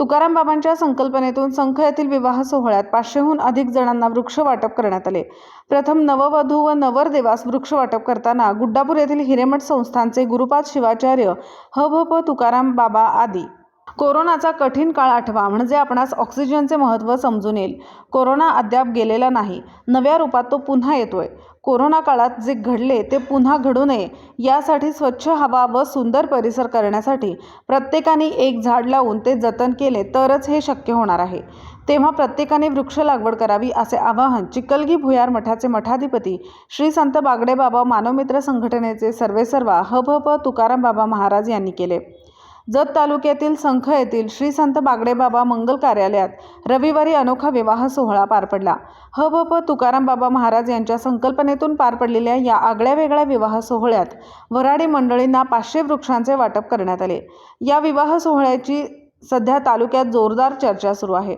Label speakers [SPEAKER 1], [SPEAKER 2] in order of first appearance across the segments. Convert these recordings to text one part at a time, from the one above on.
[SPEAKER 1] तुकाराम बाबांच्या संकल्पनेतून संख येथील विवाह सोहळ्यात पाचशेहून अधिक जणांना वृक्ष वाटप करण्यात आले. प्रथम नववधू व नवरदेवास वृक्ष वाटप करताना गुड्डापूर येथील हिरेमठ संस्थानचे गुरुपाद शिवाचार्य ह भ प तुकाराम बाबा आदी. कोरोनाचा कठीण काळ आठवा म्हणजे आपणास ऑक्सिजनचे महत्त्व समजून येईल. कोरोना अद्याप गेलेला नाही. नव्या रूपात तो पुन्हा येतोय. कोरोना काळात जे घडले ते पुन्हा घडू नये यासाठी स्वच्छ हवा व सुंदर परिसर करण्यासाठी प्रत्येकाने एक झाड लावून ते जतन केले तरच हे शक्य होणार आहे. तेव्हा प्रत्येकाने वृक्ष लागवड करावी असे आवाहन चिकलगी भुयार मठाचे मठाधिपती श्री संत बागडे बाबा मानवमित्र संघटनेचे सर्वेसर्वा ह भ प तुकाराम बाबा महाराज यांनी केले. जत तालुक्यातील संख येथील श्री संत बागडे बाबा मंगल कार्यालयात रविवारी अनोखा विवाह सोहळा पार पडला. ह भ प तुकाराम बाबा महाराज यांच्या संकल्पनेतून पार पडलेल्या या आगळ्या वेगळ्या विवाह सोहळ्यात वराडी मंडळींना पाचशे वृक्षांचे वाटप करण्यात आले. या विवाह सोहळ्याची सध्या तालुक्यात जोरदार चर्चा सुरू आहे.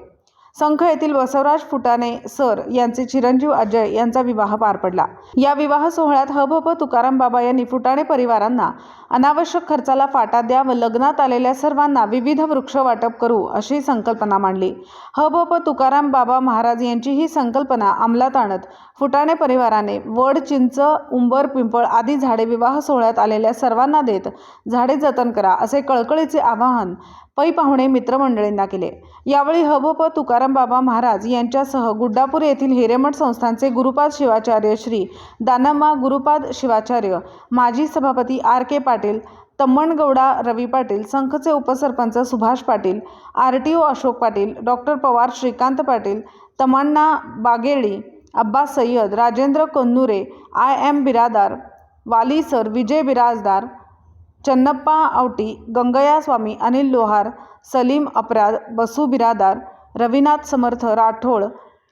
[SPEAKER 1] संख येथील बसवराज फुटाणे सर यांचे चिरंजीव अजय यांचा विवाह पार पडला. या विवाह सोहळ्यात ह तुकाराम बाबा यांनी फुटाणे परिवारांना अनावश्यक खर्चाला फाटा द्या व लग्नात आलेल्या सर्वांना विविध वृक्ष वाटप करू अशी संकल्पना मांडली. ह तुकाराम बाबा महाराज यांची ही संकल्पना अंमलात आणत फुटाणे परिवाराने वड चिंच उंबर पिंपळ आदी झाडे विवाह सोहळ्यात आलेल्या सर्वांना देत झाडे जतन करा असे कळकळीचे आवाहन पै पाहुणे मित्रमंडळींना केले. यावेळी ह भ प तुकाराम बाबा महाराज यांच्यासह गुड्डापूर येथील हिरेमठ संस्थांचे गुरुपाद शिवाचार्य श्री दानम्मा गुरुपाद शिवाचार्य माजी सभापती आर के पाटील तम्मणगौडा रवी पाटील संघचे उपसरपंच Subhash Patil R T O Ashok Patil doctor Pawar Shrikant Patil Tamanna Bageli Abbas Sayyad Rajendra Kannure I M Biradar Wali sir Vijay Birajdar Channappa Awati Gangaya Swami Anil Lohar Salim अपराध बसू बिरादार रविनाथ समर्थ राठोड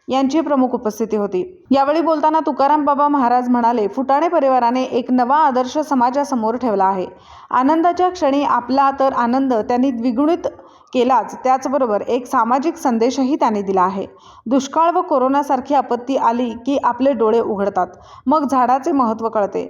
[SPEAKER 1] यांची प्रमुख उपस्थिती होती. यावेळी बोलताना तुकाराम बाबा महाराज म्हणाले फुटाणे परिवाराने एक नवा आदर्श समाजासमोर ठेवला आहे. आनंदाच्या क्षणी आपला तर आनंद त्यांनी द्विगुणित केलाच त्याचबरोबर एक सामाजिक संदेशही त्यांनी दिला आहे. दुष्काळ व कोरोनासारखी आपत्ती आली की आपले डोळे उघडतात. मग झाडाचे महत्त्व कळते.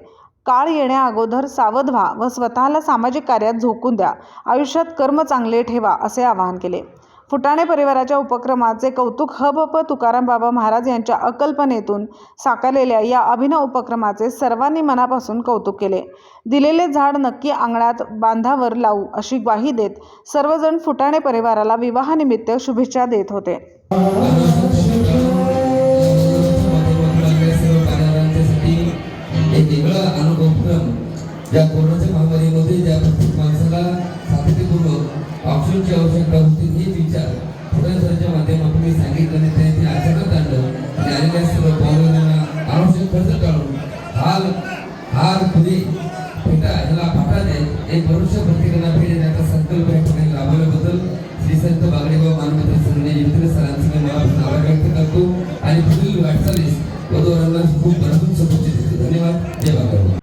[SPEAKER 1] काळ येण्या अगोदर सावध व्हा व स्वतःला सामाजिक कार्यात झोकून द्या. आयुष्यात कर्म चांगले ठेवा असे आवाहन केले. फुटाणे परिवाराच्या उपक्रमाचे कौतुक ह भ प तुकाराम बाबा महाराज यांच्या अकल्पनेतून साकारलेल्या या अभिनव उपक्रमाचे सर्वांनी मनापासून कौतुक केले. दिलेले झाड नक्की अंगणात बांधावर लावू अशी ग्वाही देत सर्वजण फुटाणे परिवाराला विवाहानिमित्त शुभेच्छा देत होते.
[SPEAKER 2] प्रत्येक माणसाला सातत्यपूर्वक ऑक्सिजनची आवश्यकता होती हे विचार प्रोफेसरच्या माध्यमातून मी सांगितलं आणि ते ते आचरणात आणलं आणि आलेल्या सर्व पाहुण्यांना आवश्यक खर्च टाळून हाल हार फुले फेटा ह्याला फाटा द्या एक भरोसा प्रत्येकाला भेट देण्याचा संकल्प या ठिकाणी राबवल्याबद्दल श्री संत बागडेबाब मानमंत्र संघटने मित्र सरांचे मी मनापासून आभार व्यक्त करतो. आणि पुढील वाटचालीस वधूवरांना खूप भरपूर शुभेच्छा देतो. धन्यवाद. जय बागडेबाब